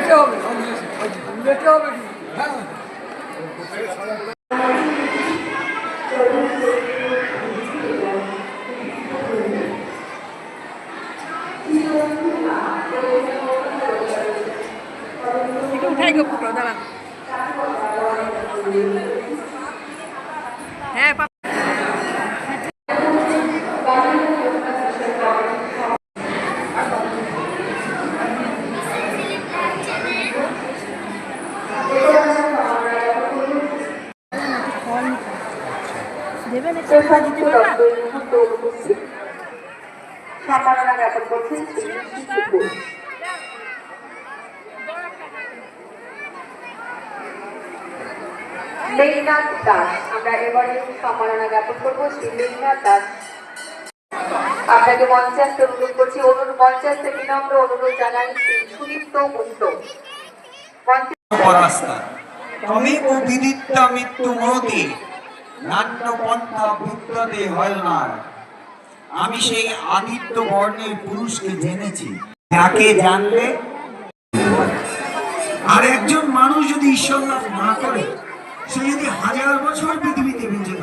লেটে হবে যেতে হবে। হ্যাঁ উঠাই গো ফুটো দাঁড়ান হ্যাঁ পাপা দেবেন সম্মাননা জ্ঞাপন করছেন মেঘনাথ দাস আমরা এবারে সম্মাননা জ্ঞাপন করব। শ্রী মেঘনাথ দাস। আপনাকে মঞ্চে আসতে অনুরোধ করছি অনুরোধ মঞ্চে আসতে বিনম্র অনুরোধ জানাই শ্রী সুদীপ্ত মঞ্চে পরাস্তা তমেব বিদিত্যা মৃত্যু মহতি নাট্য পন্থা হয় না। আমি সেই আদিত্য বর্ণের পুরুষকে জেনেছি। যাকে জানলে আর একজন মানুষ যদি ঈশ্বর লাভ না করে, সে যদি হাজার বছর পৃথিবীতে বেঁচে